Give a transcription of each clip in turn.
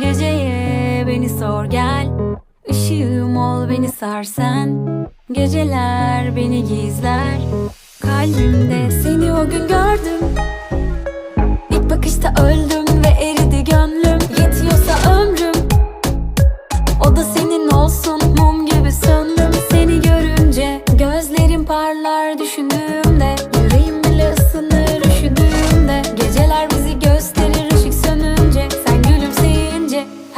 Geceye beni sor gel. Işığım ol beni sar sen. Geceler beni gizler. Kalbimde seni o gün gördüm. İlk bakışta öldüm ve eridi gönlüm. Yetiyorsa ömrüm. O da senin olsun mum gibi söndüm. Seni görünce gözlerim parlar düşündüğümde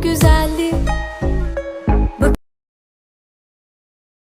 gökyüzü